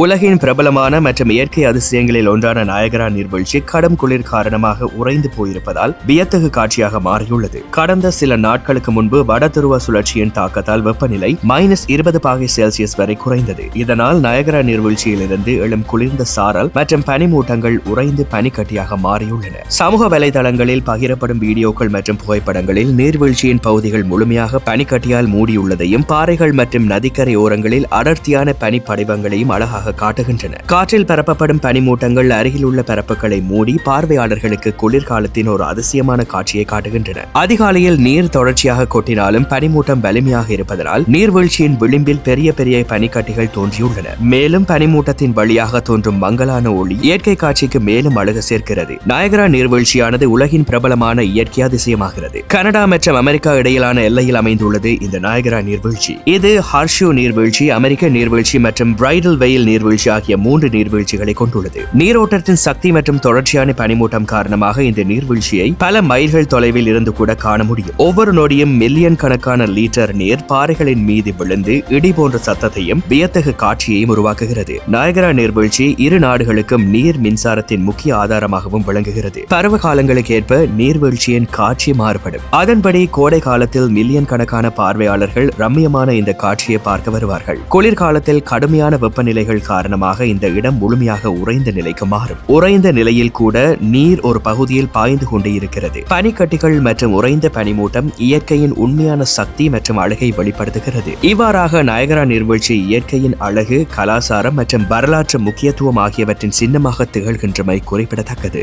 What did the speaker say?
உலகின் பிரபலமான மற்றும் இயற்கை அதிசயங்களில் ஒன்றான நாயகரா நீர்வீழ்ச்சி கடும் குளிர் காரணமாக உறைந்து போயிருப்பதால் வியத்தகு காட்சியாக மாறியுள்ளது. கடந்த சில நாட்களுக்கு முன்பு வடதுருவ சுழற்சியின் தாக்கத்தால் வெப்பநிலை மைனஸ் இருபது பாகை செல்சியஸ் வரை குறைந்தது. இதனால் நயகரா நீர்வீழ்ச்சியிலிருந்து எழும் குளிர்ந்த சாரல் மற்றும் பனிமூட்டங்கள் உறைந்து பனிக்கட்டியாக மாறியுள்ளன. சமூக வலைதளங்களில் பகிரப்படும் வீடியோக்கள் மற்றும் புகைப்படங்களில் நீர்வீழ்ச்சியின் பகுதிகள் முழுமையாக பனிக்கட்டியால் மூடியுள்ளதையும் பாறைகள் மற்றும் நதிக்கரை ஓரங்களில் அடர்த்தியான பனி படிவங்களையும் இருப்பதாக காட்டுகின்றன. காற்றில் பரப்பப்படும் பனிமூட்டங்கள் அருகில் உள்ள பரப்புகளை மூடி பார்வையாளர்களுக்கு குளிர்காலத்தின் ஒரு அதிசயமான காட்சியை காட்டுகின்றன. அதிகாலையில் நீர் தொடர்ச்சியாக கொட்டினாலும் பனிமூட்டம் வலிமையாக இருப்பதனால் நீர்வீழ்ச்சியின் விளிம்பில் பெரிய பெரிய பனிக்கட்டிகள் தோன்றியுள்ளன. மேலும் பனிமூட்டத்தின் வழியாக தோன்றும் மங்கலான ஒளி இயற்கை காட்சிக்கு மேலும் அழகு சேர்க்கிறது. நாயகரா நீர்வீழ்ச்சியானது உலகின் பிரபலமான இயற்கை அதிசயமாகிறது. கனடா மற்றும் அமெரிக்கா இடையிலான எல்லையில் அமைந்துள்ளது இந்த நாயகரா நீர்வீழ்ச்சி. இது ஹர்ஷு நீர்வீழ்ச்சி அமெரிக்க நீர்வீழ்ச்சி மற்றும் பிரைடல் வெயில் நீர்வீழ்ச்சி ஆகிய மூன்று நீர்வீழ்ச்சிகளை கொண்டுள்ளது. நீரோட்டத்தின் சக்தி மற்றும் தொடர்ச்சியான பனிமூட்டம் காரணமாக இந்த நீர்வீழ்ச்சியை பல மைல்கள் தொலைவில் இருந்து கூட காண முடியும். ஒவ்வொரு நொடியும் மில்லியன் கணக்கான லீட்டர் நீர் பாறைகளின் மீது விழுந்து இடி போன்ற சத்தத்தையும் வியத்தகு காட்சியையும் உருவாக்குகிறது. நாயகரா நீர்வீழ்ச்சி இரு நாடுகளுக்கும் நீர் மின்சாரத்தின் முக்கிய ஆதாரமாகவும் விளங்குகிறது. பருவ காலங்களுக்கு ஏற்ப நீர்வீழ்ச்சியின் காட்சி மாறுபடும். அதன்படி கோடை காலத்தில் மில்லியன் கணக்கான பார்வையாளர்கள் ரம்மியமான இந்த காட்சியை பார்க்க வருவார்கள். குளிர்காலத்தில் கடுமையான வெப்பநிலைகள் காரணமாக இந்த இடம் முழுமையாக உறைந்த நிலைக்கு மாறும். உறைந்த நிலையில் கூட நீர் ஒரு பகுதியில் பாய்ந்து கொண்டே இருக்கிறது. பனிக்கட்டிகள் மற்றும் உறைந்த பனிமூட்டம் இயற்கையின் உண்மையான சக்தி மற்றும் அழகை வெளிப்படுத்துகிறது. இவ்வாறாக நாயகரா நீர்வீழ்ச்சி இயற்கையின் அழகு கலாசாரம் மற்றும் வரலாற்று முக்கியத்துவம் ஆகியவற்றின் சின்னமாக திகழ்கின்றமை குறிப்பிடத்தக்கது.